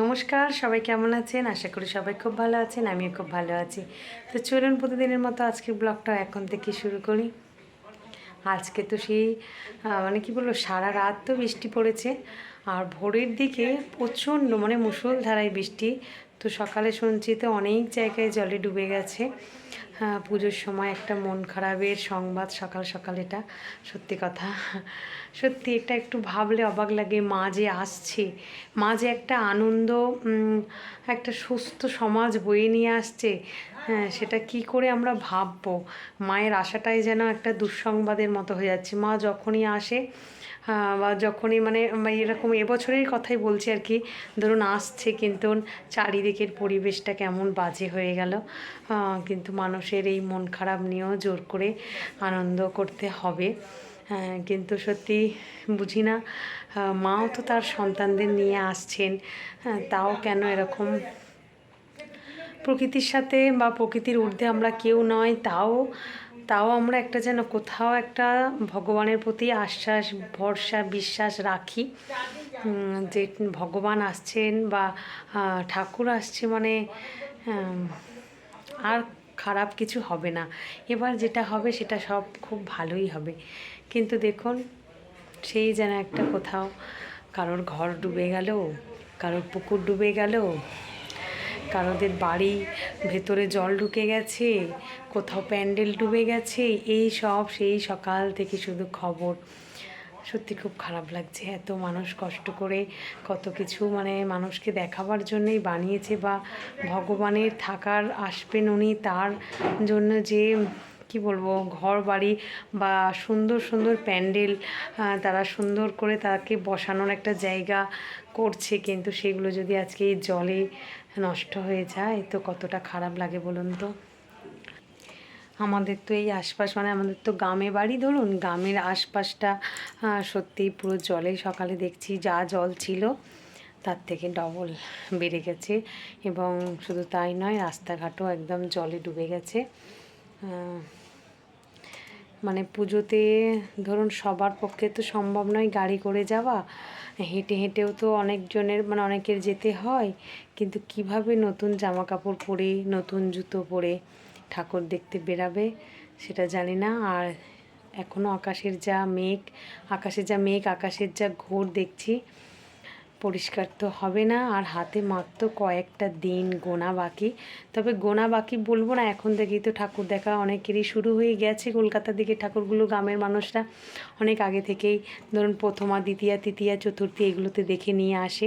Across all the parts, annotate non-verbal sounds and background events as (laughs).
নমস্কার, সবাই কেমন আছেন? আশা করি সবাই খুব ভালো আছেন, আমিও খুব ভালো আছি। তো চলুন প্রতিদিনের মতো আজকের ব্লগটা এখন থেকে শুরু করি। আজকে তো সেই মানে কি বলব, সারা রাত তো বৃষ্টি পড়েছে। আর ভোরের দিকে প্রচণ্ড মানে মুষলধারায় বৃষ্টি। তো সকালে শুনছি তো অনেক জায়গায় জলে ডুবে গেছে। হ্যাঁ পুজোর সময় একটা মন খারাপের সংবাদ সকাল সকাল এটা। সত্যি কথা। সত্যি এটা একটু ভাবলে অবাক লাগে, মা যে আসছে। মা যে একটা আনন্দ একটা সুস্থ সমাজ বয়ে নিয়ে আসছে। হ্যাঁ সেটা কি করে আমরা ভাববো? মায়ের আশাটাই যেন একটা দুঃসংবাদের মতো হয়ে যাচ্ছে। মা যখনই আসে বা যখনই মানে এরকম এবছরের কথাই বলছি আর কি ধরুন আসছে কিন্তু চারিদিকের পরিবেশটা কেমন বাজে হয়ে গেল। কিন্তু মানুষের এই মন খারাপ নিয়েও জোর করে আনন্দ করতে হবে। হ্যাঁ, কিন্তু সত্যি বুঝি না মাও তো তার সন্তানদের নিয়ে আসছেন। হ্যাঁ, তাও কেন এরকম? প্রকৃতির সাথে বা প্রকৃতির ঊর্ধ্বে আমরা কেউ নয় তাও তাও আমরা একটা যেন কোথাও একটা ভগবানের প্রতি আশ্বাস, ভরসা, বিশ্বাস রাখি। যে ভগবান আসছেন বা ঠাকুর আসছে মানে আর খারাপ কিছু হবে না। এবার যেটা হবে সেটা সব খুব ভালোই হবে। কিন্তু দেখুন, সেই যেন একটা কোথাও কারোর ঘর ডুবে গেল, কারোর পুকুর ডুবে গেল কারোদের বাড়ি ভেতরে জল ঢুকে গেছে, কোথাও প্যান্ডেল ডুবে গেছে, এই সব সেই সকাল থেকে শুধু খবর। সত্যি খুব খারাপ লাগছে এত মানুষ কষ্ট করে কত কিছু মানে মানুষকে দেখাবার জন্যই বানিয়েছে বা ভগবানের থাকার আসবেন উনি তার জন্য যে, কি বলব ঘর বাড়ি বা সুন্দর সুন্দর প্যান্ডেল তারা সুন্দর করে তাকে বসানোর একটা জায়গা করছে। কিন্তু সেগুলো যদি আজকে এই জলে নষ্ট হয়ে যায়, তো কতটা খারাপ লাগে বলুন তো? আমাদের তো এই আশপাশ মানে আমাদের তো গ্রামে বাড়ি, ধরুন গ্রামের আশপাশটা সত্যি পুরো জলে সকালে দেখছি যা জল ছিল, তার থেকে ডবল বেড়ে গেছে এবং শুধু তাই নয়, রাস্তাঘাটও একদম জলে ডুবে গেছে। মানে পুজোতে ধরুন সবার পক্ষে তো সম্ভব নয় গাড়ি করে যাওয়া। হেঁটে হেঁটেও তো অনেকজনের মানে অনেকের যেতে হয়। কিন্তু কীভাবে নতুন জামা কাপড় পরে, নতুন জুতো পরে ঠাকুর দেখতে বেরাবে সেটা জানি না। আর এখনও আকাশের যা মেঘ, আকাশের যা মেঘ, আকাশের যা ঘোর দেখছি পরিষ্কার তো হবে না, আর হাতে মাত্র কয়েকটা দিন গোনা বাকি। তবে গোনা বাকি বলব না, এখন থেকেই তো ঠাকুর দেখা অনেকেরই শুরু হয়ে গেছে। কলকাতার দিকে ঠাকুরগুলো, গ্রামের মানুষরা অনেক আগে থেকেই ধরুন প্রথমা, দ্বিতীয়া, তৃতীয়া, চতুর্থী এগুলোতে দেখে নিয়ে আসে।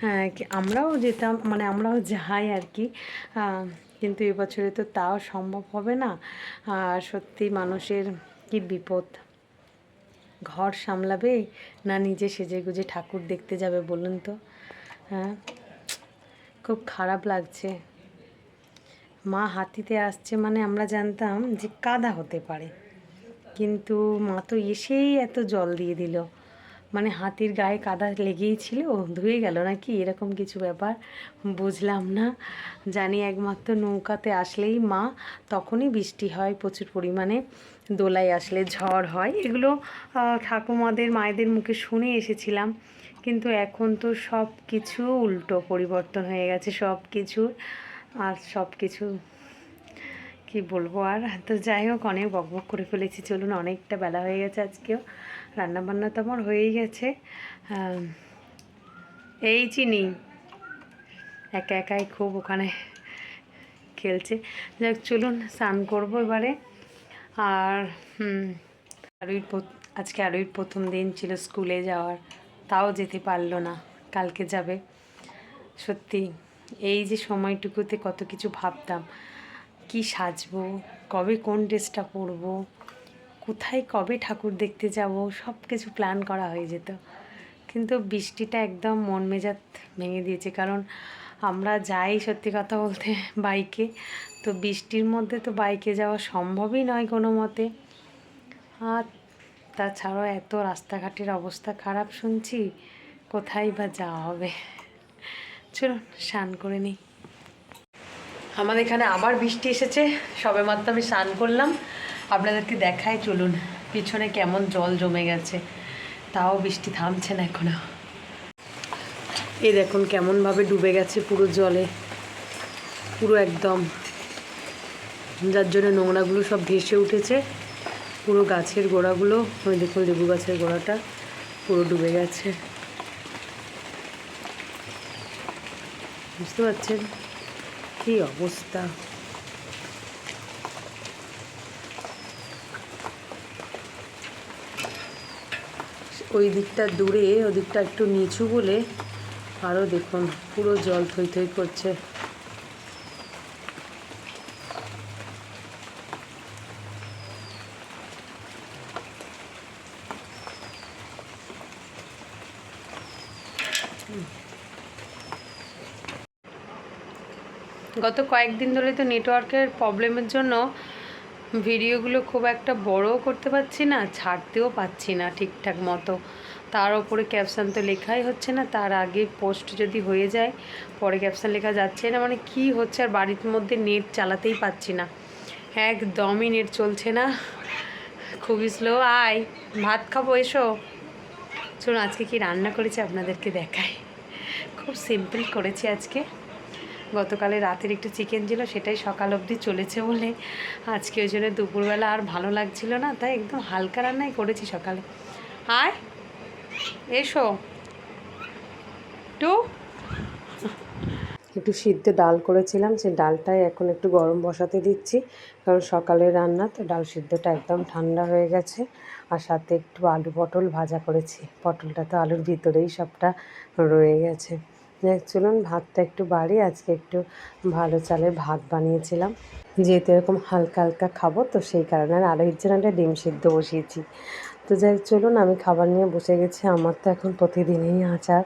হ্যাঁ আমরাও যেতাম মানে আমরাও যাই আর কি। কিন্তু এবছরে তো তাও সম্ভব হবে না। আর সত্যি মানুষের কি বিপদ। ঘর সামলাবে না নিজে সেজে গুজে ঠাকুর দেখতে যাবে বলুন তো? হ্যাঁ? খুব খারাপ লাগছে। মা হাতিতে আসছে মানে আমরা জানতাম যে কাদা হতে পারে। কিন্তু মা তো এসেই এত জল দিয়ে দিল। মানে হাতির গায়ে কাদা লেগেই ছিল ধুয়ে গেল নাকি? এরকম কিছু ব্যাপার বুঝলাম না। জানি একমাত্র নৌকাতে আসলেই মা, তখনই বৃষ্টি হয়, প্রচুর পরিমাণে দোলায় আসলে ঝড় হয়। এগুলো ঠাকুমাদের, মায়েদের মুখে শুনে এসেছিলাম। কিন্তু এখন তো সব কিছু উল্টো পরিবর্তন হয়ে গেছে সব কিছু আর সব কিছু কি বলব আর? তো যাই হোক, অনেক বকবক করে ফেলেছি। চলুন, অনেকটা বেলা হয়ে গেছে আজকেও। রান্নাবান্না তো আমার হয়েই গেছে। এই চিনি। একা একাই খুব ওখানে খেলছে। যাক, চলুন, স্নান করব এবারে। আর, হুম আজকে আরুই প্রথম দিন ছিল স্কুলে যাওয়ার। তাও যেতে পারল না। কালকে যাবে। সত্যি, এই যে সময়টুকুতে কত কিছু ভাবতাম। কি সাজবো? কবে কোন ড্রেসটা পরবো? কোথায় কবে ঠাকুর দেখতে যাব সব কিছু প্ল্যান করা হয়ে যেত। কিন্তু বৃষ্টিটা একদম মন মেজাজ ভেঙে দিয়েছে, কারণ আমরা যাই সত্যি কথা বলতে (laughs) বাইকে, তো বৃষ্টির মধ্যে তো বাইকে যাওয়া সম্ভবই নয় কোনো মতে। আর তাছাড়াও এত রাস্তাঘাটের অবস্থা খারাপ শুনছি, কোথায় বা যাওয়া হবে? চলুন, স্নান করে নিই। আমাদের এখানে আবার বৃষ্টি এসেছে সবে মাত্র আমি স্নান করলাম। আপনাদেরকে দেখাই, চলুন। পিছনে কেমন জল জমে গেছে, তাও বৃষ্টি থামছে না এখনও। এই দেখুন কেমনভাবে ডুবে গেছে পুরো জলে। পুরো একদম। যার জন্য নোংরাগুলো সব ভেসে উঠেছে। পুরো গাছের গোড়াগুলো, ওই দেখুন লেবু গাছের গোড়াটা, পুরো ডুবে গেছে। বুঝতে পারছেন? কী অবস্থা? ওই দিকটা দূরে, ওই দিকটা একটু নিচু বলে আরও দেখুন, পুরো জল থই থই করছে। গত কয়েকদিন ধরে তো নেটওয়ার্কের প্রবলেমের জন্য ভিডিওগুলো খুব একটা বড়ও করতে পারছি না, ছাড়তেও পাচ্ছি না ঠিকঠাক মতো। তার ওপরে ক্যাপশান তো লেখাই হচ্ছে না, তার আগে পোস্ট যদি হয়ে যায়, পরে ক্যাপশান লেখা যাচ্ছে না মানে কি হচ্ছে আর বাড়ির মধ্যে নেট চালাতেই পাচ্ছি না। একদমই নেট চলছে না। খুবই স্লো আয়, ভাত খাব, এসো। চলুন, আজকে কি রান্না করেছি আপনাদেরকে দেখাই। খুব সিম্পল করেছি আজকে। গতকালে রাতের একটু চিকেন ছিল, সেটাই সকাল অবধি চলেছে বলে আজকে ওই জন্য দুপুরবেলা আর ভালো লাগছিল না, তাই একদম হালকা রান্নাই করেছি সকালে। আয় এসো। টু। একটু সিদ্ধ ডাল করেছিলাম সেই ডালটাই এখন একটু গরম বসাতে দিচ্ছি, কারণ সকালে রান্না, তো ডাল সিদ্ধটা একদম ঠান্ডা হয়ে গেছে, আর সাথে একটু আলু পটল ভাজা করেছি, পটলটা তো আলুর ভিতরেই সবটা রয়ে গেছে। চলুন ভাতটা একটু বাড়ি, আজকে একটু ভালো চালের ভাত বানিয়েছিলাম। যেহেতু এরকম হালকা হালকা খাব, তো সেই কারণে আর আরও ইচ্ছে একটা ডিম সিদ্ধ বসিয়েছি। তো যাই চলুন আমি খাবার নিয়ে বসে গেছি। আমার তো এখন প্রতিদিনই আচার।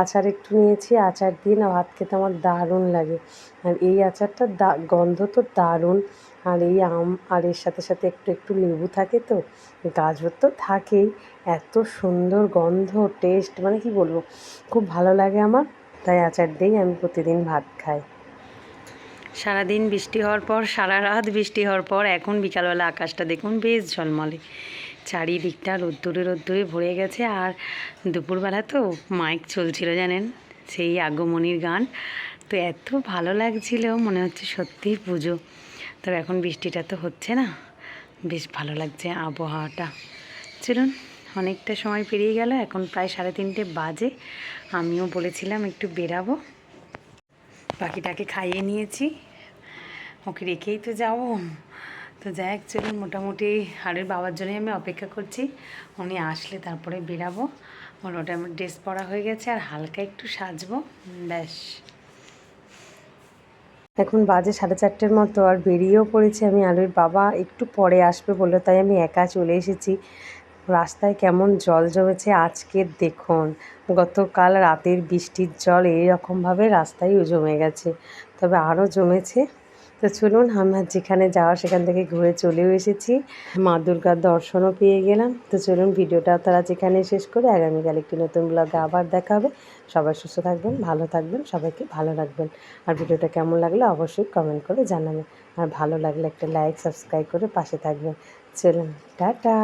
আচার একটু নিয়েছি, আচার দিয়ে না ভাত খেতে আমার দারুণ লাগে। আর এই আচারটা দা, গন্ধ তো দারুণ। আর এই আম, আর এর সাথে সাথে একটু একটু লেবু থাকে তো, গাজর তো থাকেই। এত সুন্দর গন্ধ, টেস্ট মানে কি বলব, খুব ভালো লাগে আমার। তাই আচার দিয়েই আমি প্রতিদিন ভাত খাই। সারাদিন বৃষ্টি হওয়ার পর, সারা রাত বৃষ্টি হওয়ার পর, এখন বিকালবেলা আকাশটা দেখুন বেশ ঝলমলে। চারিদিকটা রোদ্দুরে রোদ্দুরে ভরে গেছে আর দুপুরবেলা তো মাইক চলছিল জানেন, সেই আগমনীর গান। তো এত ভালো লাগছিল, মনে হচ্ছে সত্যিই পুজো। তবে এখন বৃষ্টিটা তো হচ্ছে না, বেশ ভালো লাগছে আবহাওয়াটা। চলুন অনেকটা সময় পেরিয়ে গেল, এখন প্রায় সাড়ে তিনটে বাজে। আমিও বলেছিলাম একটু বেরাবো। পাখিটাকে খাইয়ে নিয়েছি। ওকে রেখেই তো যাব। তো যাই চলুন, মোটামুটি হাড়ের বাবার জন্যই আমি অপেক্ষা করছি। উনি আসলে তারপরে বেরাবো। ওটা আমার ড্রেস পরা হয়ে গেছে, আর হালকা একটু সাজবো। ব্যাস। এখন বাজে সাড়ে চারটের মতো, আর বেরিয়েও পড়েছি আমি। আলুর বাবা একটু পরে আসবে বলল তাই আমি একা চলে এসেছি। রাস্তায় কেমন জল জমেছে আজকে দেখুন। গতকাল রাতের বৃষ্টির জল এইরকমভাবে রাস্তায় জমে গেছে, তবে আরও জমেছে। তো চলুন, আমরা যেখানে যাওয়া সেখান থেকে ঘুরে চলেও এসেছি। মা দুর্গার দর্শনও পেয়ে গেলাম। তো চলুন, ভিডিওটা তারা যেখানে শেষ করে, আগামীকাল একটি নতুন ব্লগে আবার দেখা হবে। সবাই সুস্থ থাকবেন, ভালো থাকবেন, সবাইকে ভালো রাখবেন। আর ভিডিওটা কেমন লাগল অবশ্যই কমেন্ট করে জানাবেন। আর ভালো লাগলে একটা লাইক সাবস্ক্রাইব করে পাশে থাকবেন। চলুন, টাটা!